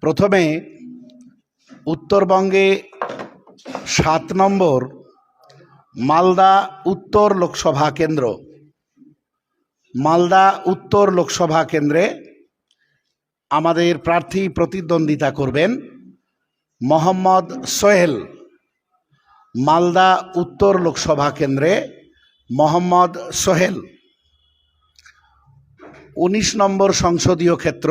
প্রথমে উত্তরবঙ্গে সাত নম্বর মালদা উত্তর লোকসভা কেন্দ্র। মালদা উত্তর লোকসভা কেন্দ্রে আমাদের প্রার্থী প্রতিদ্বন্দ্বিতা করবেন মোহাম্মদ সোহেল। মালদা উত্তর লোকসভা কেন্দ্রে মোহাম্মদ সোহেল। উনিশ নম্বর সংসদীয় ক্ষেত্র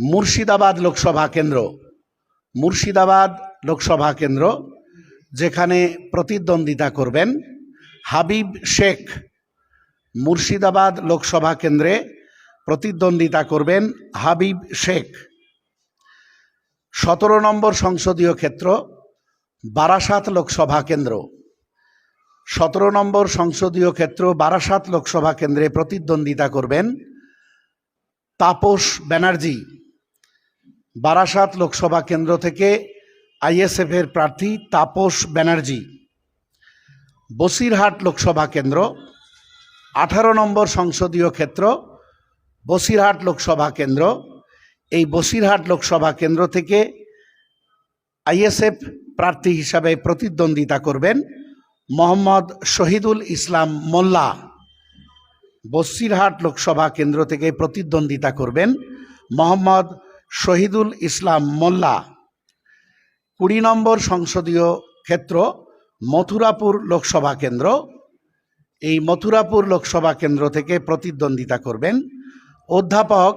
মুর্শিদাবাদ লোকসভা কেন্দ্র। মুর্শিদাবাদ লোকসভা কেন্দ্র যেখানে প্রতিদ্বন্দ্বিতা করবেন হাবিব শেখ। মুর্শিদাবাদ লোকসভা কেন্দ্রে প্রতিদ্বন্দ্বিতা করবেন হাবিব শেখ। সতেরো নম্বর সংসদীয় ক্ষেত্র, বারাসাত লোকসভা কেন্দ্র। সতেরো নম্বর সংসদীয় ক্ষেত্র, বারাসাত লোকসভা কেন্দ্রে প্রতিদ্বন্দ্বিতা করবেন তাপস ব্যানার্জি। বারাসাত লোকসভা কেন্দ্র থেকে আইএসএফ এর প্রার্থী তাপস ব্যানার্জি। বসিরহাট লোকসভা কেন্দ্র, আঠারো নম্বর সংসদীয় ক্ষেত্র, বসিরহাট লোকসভা কেন্দ্র। এই বসিরহাট লোকসভা কেন্দ্র থেকে আইএসএফ প্রার্থী হিসাবে প্রতিদ্বন্দ্বিতা করবেন মোহাম্মদ শহীদুল ইসলাম মোল্লা। বসিরহাট লোকসভা কেন্দ্র থেকে প্রতিদ্বন্দ্বিতা করবেন মোহাম্মদ শহীদুল ইসলাম মোল্লা। কুড়ি নম্বর সংসদীয় ক্ষেত্র, মথুরাপুর লোকসভা কেন্দ্র। এই মথুরাপুর লোকসভা কেন্দ্র থেকে প্রতিদ্বন্দ্বিতা করবেন অধ্যাপক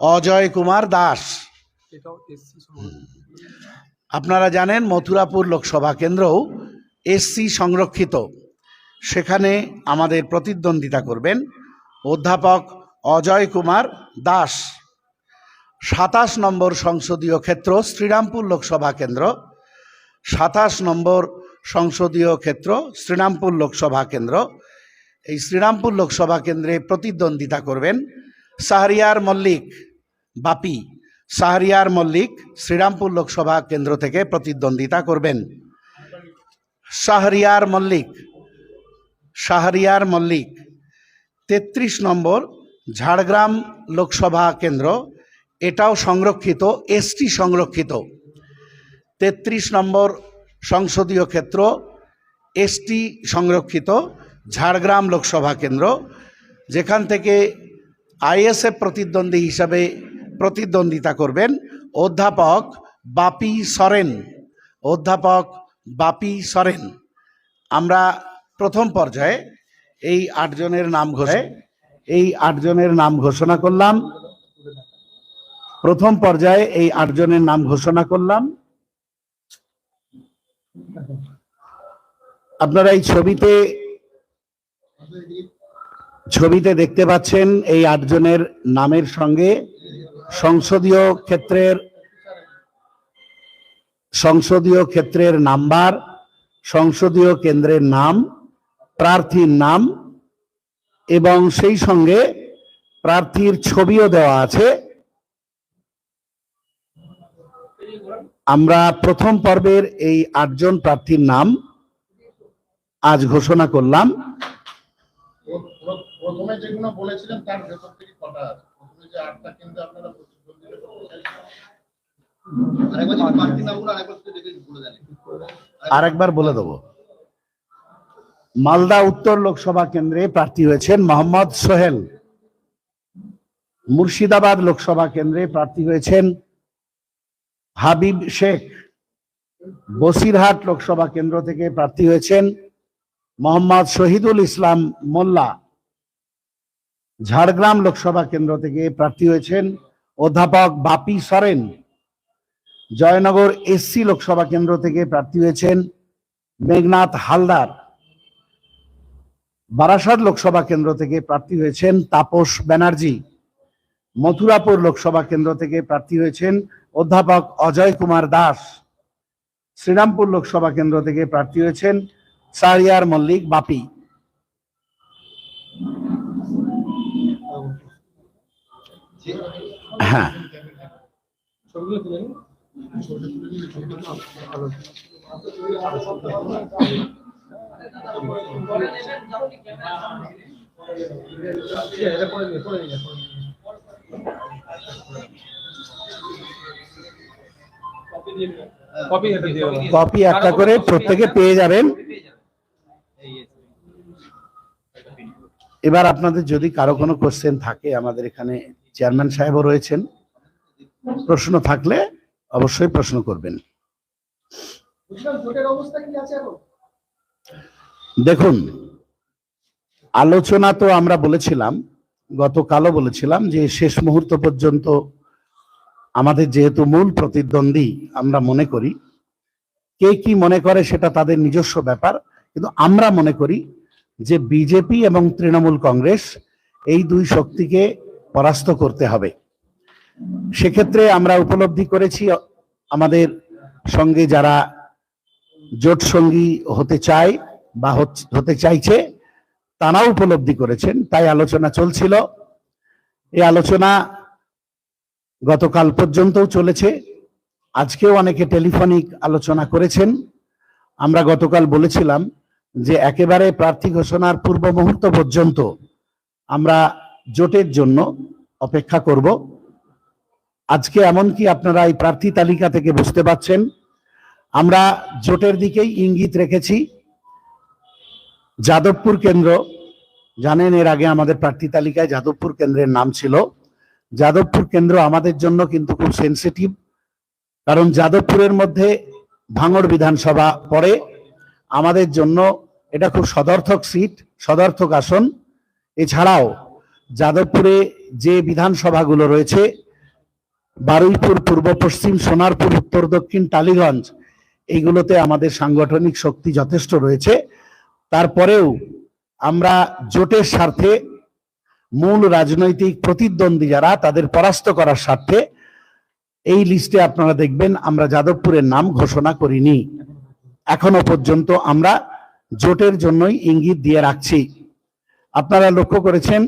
অজয় কুমার দাস। আপনারা জানেন মথুরাপুর লোকসভা কেন্দ্রও এসসি সংরক্ষিত। সেখানে আমাদের প্রতিদ্বন্দ্বিতা করবেন অধ্যাপক অজয় কুমার দাস। সাতাশ নম্বর সংসদীয় ক্ষেত্র, শ্রীরামপুর লোকসভা কেন্দ্র। সাতাশ নম্বর সংসদীয় ক্ষেত্র, শ্রীরামপুর লোকসভা কেন্দ্র। এই শ্রীরামপুর লোকসভা কেন্দ্রে প্রতিদ্বন্দ্বিতা করবেন শাহরিয়ার মল্লিক, বাপি। শাহরিয়ার মল্লিক শ্রীরামপুর লোকসভা কেন্দ্র থেকে প্রতিদ্বন্দ্বিতা করবেন। শাহরিয়ার মল্লিক শাহরিয়ার মল্লিক। তেত্রিশ নম্বর ঝাড়গ্রাম লোকসভা কেন্দ্র এটাও সংরক্ষিত, এসটি সংরক্ষিত। তেত্রিশ নম্বর সংসদীয় ক্ষেত্র, এসটি সংরক্ষিত, ঝাড়গ্রাম লোকসভা কেন্দ্র, যেখান থেকে আইএসএফ প্রতিদ্বন্দ্বী হিসাবে প্রতিদ্বন্দ্বিতা করবেন অধ্যাপক বাপি সরেন। অধ্যাপক বাপি সরেন। আমরা প্রথম পর্যায়ে এই আটজনের নাম ঘোষে এই আটজনের নাম ঘোষণা করলাম। প্রথম পর্যায়ে এই আটজনের নাম ঘোষণা করলাম। আপনারা এই ছবিতে ছবিতে দেখতে পাচ্ছেন এই আটজনের নামের সঙ্গে সংসদীয় ক্ষেত্রের সংসদীয় ক্ষেত্রের নাম্বার, সংসদীয় কেন্দ্রের নাম, প্রার্থীর নাম এবং সেই সঙ্গে প্রার্থীর ছবিও দেওয়া আছে। আমরা প্রথম পর্বের এই আটজন প্রার্থীর নাম আজ ঘোষণা করলাম। প্রথমে যেগুলো বলেছিলেন তার ভেতর থেকে কটা প্রথমে যে আটটা কেন্দ্রে আপনারা আরেকবার বলে দেব। মালদা উত্তর লোকসভা কেন্দ্রে প্রার্থী হয়েছেন মোহাম্মদ সোহেল। মুর্শিদাবাদ লোকসভা কেন্দ্রে প্রার্থী হয়েছেন হাবিব শেখ, বসিরহাট লোকসভা কেন্দ্র থেকে প্রার্থী হয়েছেন মোহাম্মদ শহীদুল ইসলাম মোল্লা। ঝাড়গ্রাম লোকসভা কেন্দ্র থেকে প্রার্থী হয়েছেন অধ্যাপক বাপি সরেন। জয়নগর এসসি লোকসভা কেন্দ্র থেকে প্রার্থী হয়েছেন মেঘনাথ হালদার। বারাসাত লোকসভা কেন্দ্র থেকে প্রার্থী হয়েছেন তাপস ব্যানার্জি। মথুরাপুর লোকসভা কেন্দ্র থেকে প্রার্থী হয়েছেন অধ্যাপক অজয় কুমার দাস। শ্রীরামপুর লোকসভা কেন্দ্র থেকে প্রার্থী হয়েছেন সারিয়ার মল্লিক বাপি। হ্যাঁ। কপি একটা করে প্রত্যেকে পেয়ে যাবেন। এবার আপনাদের যদি কারও কোনো কোশ্চেন থাকে আমাদের এখানে চেয়ারম্যান সাহেবও রয়েছেন। প্রশ্ন থাকলে অবশ্যই প্রশ্ন করবেন। বুঝলাম ভোটের অবস্থা কি আছে এখন? দেখুন আলোচনা তো আমরা বলেছিলাম গতকালও বলেছিলাম যে শেষ মুহূর্ত পর্যন্ত আমাদের যেহেতু মূল প্রতিদ্বন্দ্বী আমরা মনে করি, কে কি মনে করে সেটা তাদের নিজস্ব ব্যাপার, কিন্তু আমরা মনে করি যে বিজেপি এবং তৃণমূল কংগ্রেস এই দুই শক্তিকে পরাস্ত করতে হবে। সেক্ষেত্রে আমরা উপলব্ধি করেছি, আমাদের সঙ্গে যারা জোট সঙ্গী হতে চায় বা হতে চাইছে, তারাও উপলব্ধি করেছেন। তাই আলোচনা চলছিল। এই আলোচনা গতকাল পর্যন্তও চলেছে। আজকেও অনেকে টেলিফোনিক আলোচনা করেছেন। আমরা গতকাল বলেছিলাম যে একেবারে প্রার্থী ঘোষণার পূর্ব মুহূর্ত পর্যন্ত আমরা জোটের জন্য অপেক্ষা করব। আজকে এমনকি আপনারা এই প্রার্থী তালিকা থেকে বুঝতে পাচ্ছেন আমরা জোটের দিকেই ইঙ্গিত রেখেছি। যাদবপুর কেন্দ্র, জানেন এর আগে আমাদের প্রার্থী তালিকায় যাদবপুর কেন্দ্রের নাম ছিল। যাদবপুর কেন্দ্র আমাদের জন্য কিন্তু খুব সেনসিটিভ কারণ যাদবপুরের মধ্যে ভাঙড় বিধানসভা পড়ে। আমাদের জন্য এটা খুব সদর্থক সিট সদর্থক আসন। এছাড়াও যাদবপুরে যে বিধানসভাগুলো রয়েছে, বারুইপুর, পূর্ব পশ্চিম, সোনারপুর, উত্তর দক্ষিণ, টালিগঞ্জ এইগুলোতে আমাদের সাংগঠনিক শক্তি যথেষ্ট রয়েছে। তারপরেও আমরা জোটের স্বার্থে মূল রাজনৈতিক প্রতিদ্বন্দ্বী যারা, তাদের পরাস্ত করার স্বার্থে এই লিস্টে আপনারা দেখবেন, আমরা যাদবপুরের নাম ঘোষণা করিনি। এখনও পর্যন্ত আমরা জোটের জন্যই ইঙ্গিত দিয়ে রাখছি। আপনারা লক্ষ্য করেছেন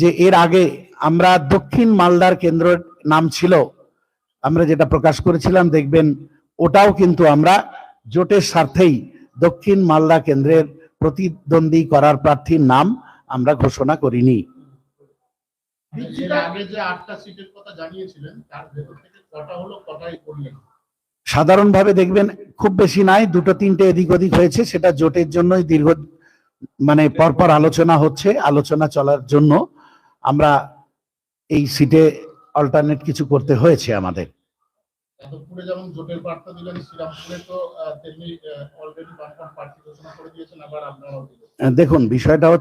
যে এর আগে আমরা দক্ষিণ মালদার কেন্দ্রের নাম ছিল, আমরা যেটা প্রকাশ করেছিলাম, দেখবেন ওটাও কিন্তু আমরা জোটের স্বার্থেই দক্ষিণ মালদা কেন্দ্রের প্রতিদ্বন্দ্বী করার প্রার্থীর নাম আমরা ঘোষণা করিনি। আগে যে আটটা সিটের কথা জানিয়েছিলেন তার ভেতর থেকে কটা হলো কটাই করলেন? সাধারণভাবে দেখবেন খুব বেশি নাই দুটো তিনটে এদিক ওদিক হয়েছে সেটা জোটের জন্যই দীর্ঘ মানে পরপর আলোচনা হচ্ছে আলোচনা চলার জন্য আমরা এই সিটে অল্টারনেট কিছু করতে হয়েছে আমাদের। যাদবপুরে যেমন জোটের বার্তা দিলেন শ্রীরামপুরে তো তেমনি অলরেডি কনফার্ম প্রার্থী ঘোষণা করে দিয়েছেন আবার আপনারাও দেখুন বিষয়টা হচ্ছে